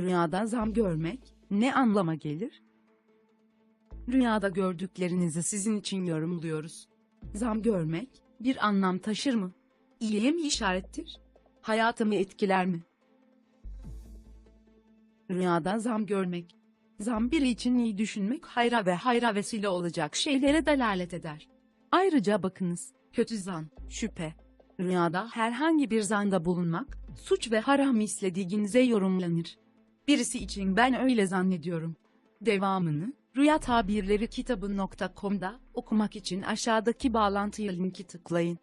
Rüyada zam görmek ne anlama gelir? Rüyada gördüklerinizi sizin için yorumluyoruz. Zam görmek bir anlam taşır mı? İyiye mi işarettir? Hayatımı etkiler mi? Rüyada zam görmek. Zam biri için iyi düşünmek hayra ve hayra vesile olacak şeylere delalet eder. Ayrıca bakınız, kötü zan, şüphe. Rüyada herhangi bir zanda bulunmak, suç ve haram istediğinize yorumlanır. Birisi için ben öyle zannediyorum. Devamını, Rüya Tabirleri kitabı.com'da okumak için aşağıdaki bağlantıya linki tıklayın.